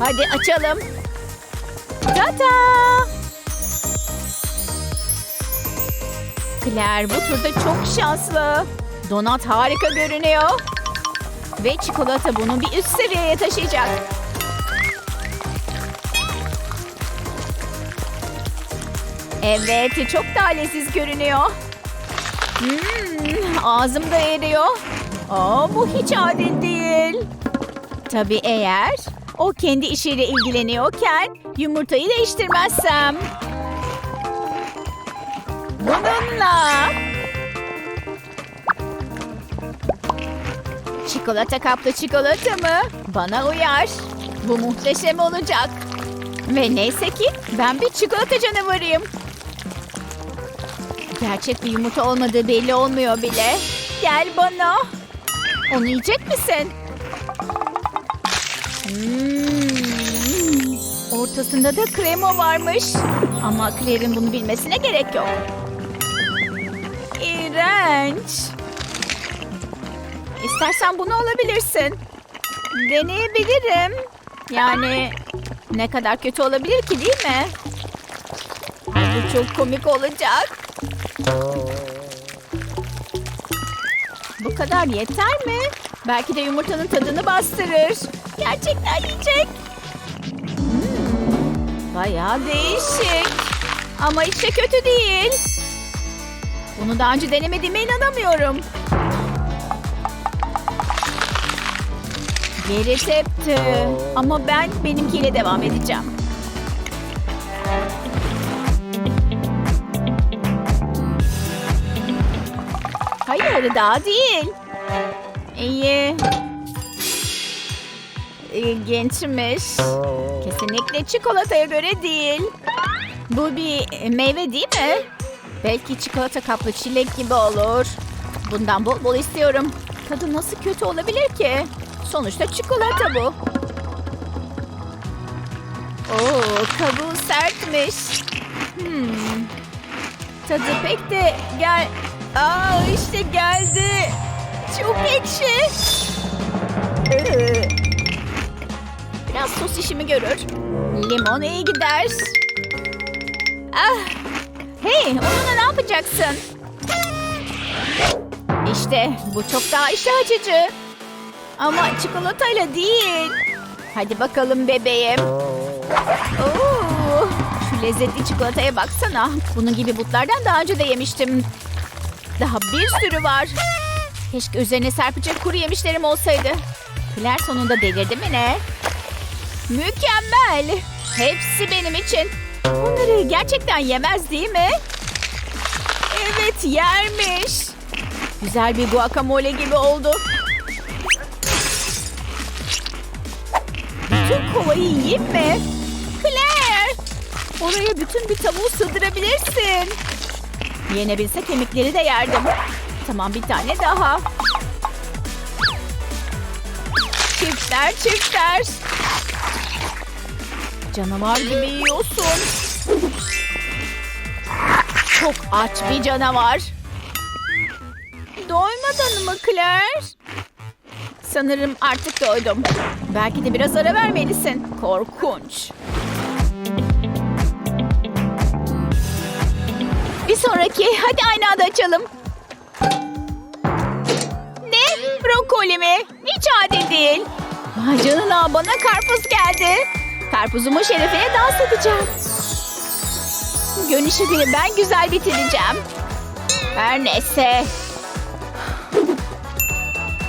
Hadi açalım. Tata! Claire bu turda çok şanslı. Donat harika görünüyor. Ve çikolata bunu bir üst seviyeye taşıyacak. Evet, çok leziz görünüyor. Hmm, ağzımda eriyor. Aa, bu hiç adil değil. Tabii eğer o kendi işiyle ilgileniyorken yumurtayı değiştirmezsem. Bununla. Çikolata kaplı çikolata mı? Bana uyar. Bu muhteşem olacak. Ve neyse ki ben bir çikolata canavarıyım. Gerçek bir yumurta olmadığı belli olmuyor bile. Gel bana. Onu yiyecek misin? Ortasında da krema varmış. Ama Claire'in bunu bilmesine gerek yok. İğrenç. İstersen bunu alabilirsin. Deneyebilirim. Yani ne kadar kötü olabilir ki değil mi? Bu çok komik olacak. Bu kadar yeter mi? Belki de yumurtanın tadını bastırır. Gerçekten yiyecek. Bayağı değişik. Ama de kötü değil. Bunu daha önce denemediğime inanamıyorum. Geri tepti. Ama ben benimkiyle devam edeceğim. Hayır daha değil. İyi. İlginçmiş. Kesinlikle çikolataya göre değil. Bu bir meyve değil mi? Belki çikolata kaplı çilek gibi olur. Bundan bol bol istiyorum. Tadı nasıl kötü olabilir ki? Sonuçta çikolata bu. Oo, kabuğu sertmiş. Hmm. Tadı pek de gel... Aa işte geldi. Çok ekşi. Iı. Biraz sos işimi görür. Limon iyi gider. Ah. Hey, onunla ne yapacaksın? İşte bu çok daha iştah açıcı. Ama çikolatayla değil. Hadi bakalım bebeğim. Oo, şu lezzetli çikolataya baksana. Bunun gibi butlardan daha önce de yemiştim. Daha bir sürü var. Keşke üzerine serpecek kuru yemişlerim olsaydı. Claire sonunda delirdi mi ne? Mükemmel. Hepsi benim için. Bunları gerçekten yemez değil mi? Evet yermiş. Güzel bir guacamole gibi oldu. Bütün kovayı yiyeyim mi? Claire! Oraya bütün bir tavuğu sığdırabilirsin. Yenebilse kemikleri de yerdim. Tamam bir tane daha. Çiftler çiftler. Canavar gibi yiyorsun. Çok aç bir canavar. Doymadın mı Claire? Sanırım artık doydum. Belki de biraz ara vermelisin. Korkunç. Bir sonraki. Hadi aynı anda açalım. Ne? Brokoli mi? Hiç adil değil. Vay canına bana karpuz geldi. Karpuzumun şerefine dans edeceğim. Görünüşe göre ben güzel bitireceğim. Her neyse.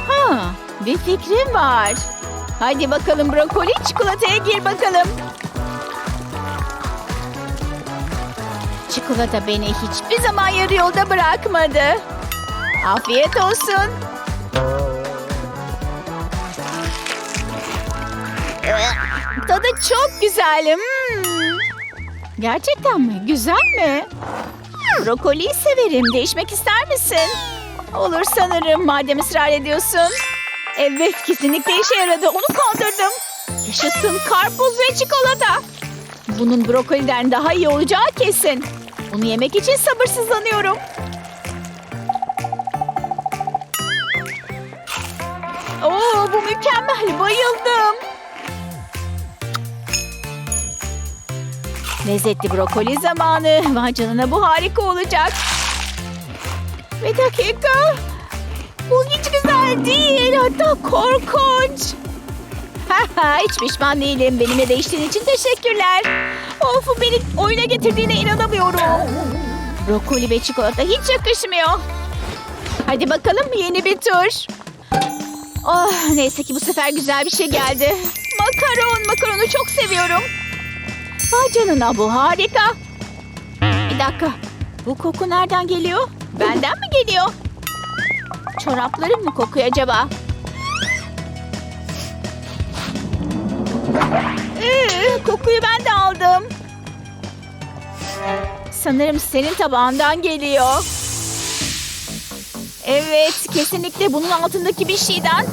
Ha, bir fikrim var. Hadi bakalım brokoli çikolataya gir bakalım. Çikolata beni hiçbir zaman yarı yolda bırakmadı. Afiyet olsun. Tadı çok güzel. Hmm. Gerçekten mi? Güzel mi? Brokoliyi severim. Değişmek ister misin? Olur sanırım madem ısrar ediyorsun. Evet kesinlikle işe yaradı. Onu kaldırdım. Yaşasın karpuz ve çikolata. Bunun brokoliden daha iyi olacağı kesin. Onu yemek için sabırsızlanıyorum. Oo bu mükemmel. Bayıldım. Lezzetli brokoli zamanı. Vay canına bu harika olacak. Bir dakika. Bu hiç güzel değil. Hatta korkunç. Hiç pişman değilim. Benimle değiştiğin için teşekkürler. Of beni oyuna getirdiğine inanamıyorum. Brokoli ve çikolata hiç yakışmıyor. Hadi bakalım yeni bir tur. Oh, neyse ki bu sefer güzel bir şey geldi. Makaron, makaronu çok seviyorum. Vay canına bu harika. Bir dakika. Bu koku nereden geliyor? Benden mi geliyor? Çoraplarım mı kokuyor acaba? Ee, kokuyu ben de aldım. Sanırım senin tabağından geliyor. Evet, kesinlikle bunun altındaki bir şeyden.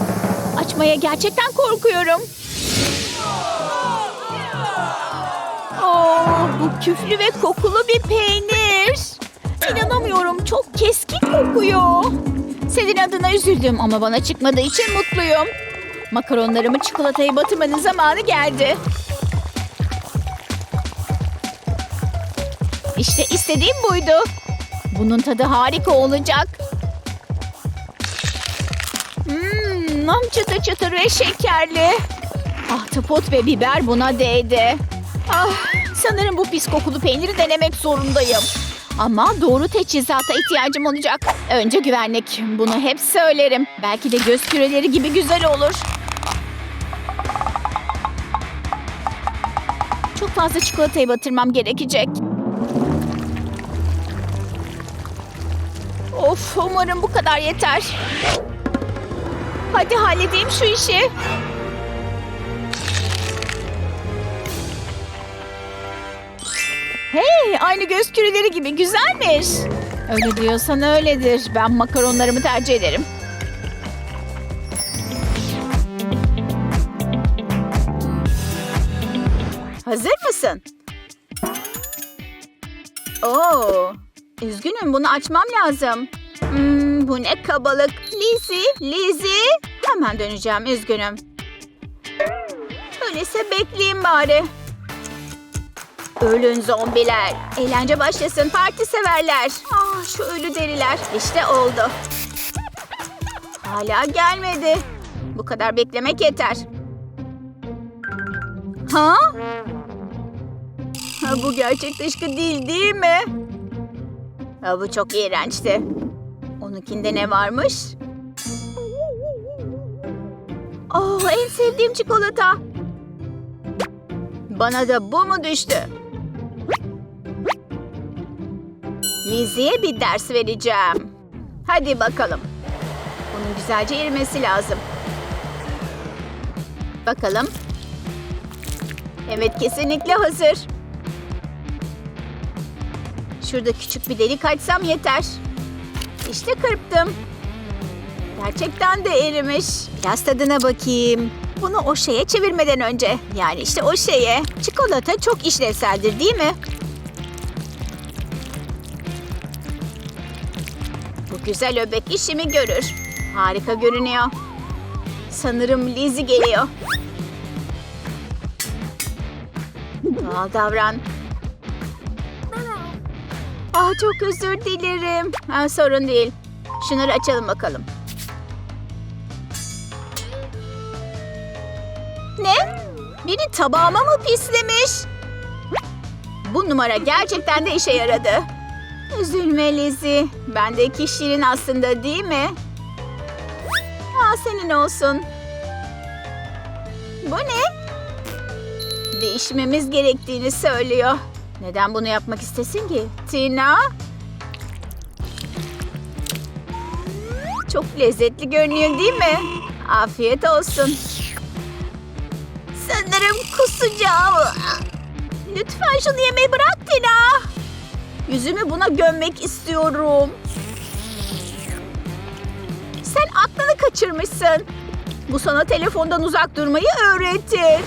Açmaya gerçekten korkuyorum. Bu küflü ve kokulu bir peynir. İnanamıyorum, çok keskin kokuyor. Senin adına üzüldüm ama bana çıkmadığı için mutluyum. Makaronlarımı çikolataya batırmanın zamanı geldi. İşte istediğim buydu. Bunun tadı harika olacak. Mmm, çıtır çıtır ve şekerli. Ahtapot ve biber buna değdi. Ah, sanırım bu pis kokulu peyniri denemek zorundayım. Ama doğru teçhizata ihtiyacım olacak. Önce güvenlik. Bunu hep söylerim. Belki de göz küreleri gibi güzel olur. Çok fazla çikolatayı batırmam gerekecek. Of umarım bu kadar yeter. Hadi halledeyim şu işi. Hey aynı göz küreleri gibi güzelmiş. Öyle diyorsan öyledir. Ben makaronlarımı tercih ederim. Hazır mısın? Oo, üzgünüm bunu açmam lazım. Hmm, bu ne kabalık. Lizzie, Lizzie. Hemen döneceğim, üzgünüm. Öyleyse bekleyeyim bari. Ölün zombiler. Eğlence başlasın, parti severler. Ah, şu ölü deriler. İşte oldu. Hala gelmedi. Bu kadar beklemek yeter. Ha? Ha, bu gerçek dışkı değil değil mi? Ha, bu çok iğrençti. Onunkinde ne varmış? Oh, en sevdiğim çikolata. Bana da bu mu düştü? Lizzie'ye bir ders vereceğim. Hadi bakalım. Bunun güzelce erimesi lazım. Bakalım. Evet kesinlikle hazır. Şurada küçük bir delik açsam yeter. İşte kırptım. Gerçekten de erimiş. Biraz tadına bakayım. Bunu o şeye çevirmeden önce. Yani işte o şeye. Çikolata çok işlevseldir değil mi? Güzel öbek işimi görür. Harika görünüyor. Sanırım Lizzie geliyor. Doğal davran. Ah çok özür dilerim. Ha, sorun değil. Şunları açalım bakalım. Ne? Biri tabağıma mı pislemiş? Bu numara gerçekten de işe yaradı. Üzülme Lizzie. Bendeki şirin aslında değil mi? Aa, senin olsun. Bu ne? Değişmemiz gerektiğini söylüyor. Neden bunu yapmak istesin ki? Tina? Çok lezzetli görünüyor değil mi? Afiyet olsun. Sanırım kusacağım. Lütfen şunu yemeyi bırak Tina. Yüzümü buna gömmek istiyorum. Sen aklını kaçırmışsın. Bu sana telefondan uzak durmayı öğretir.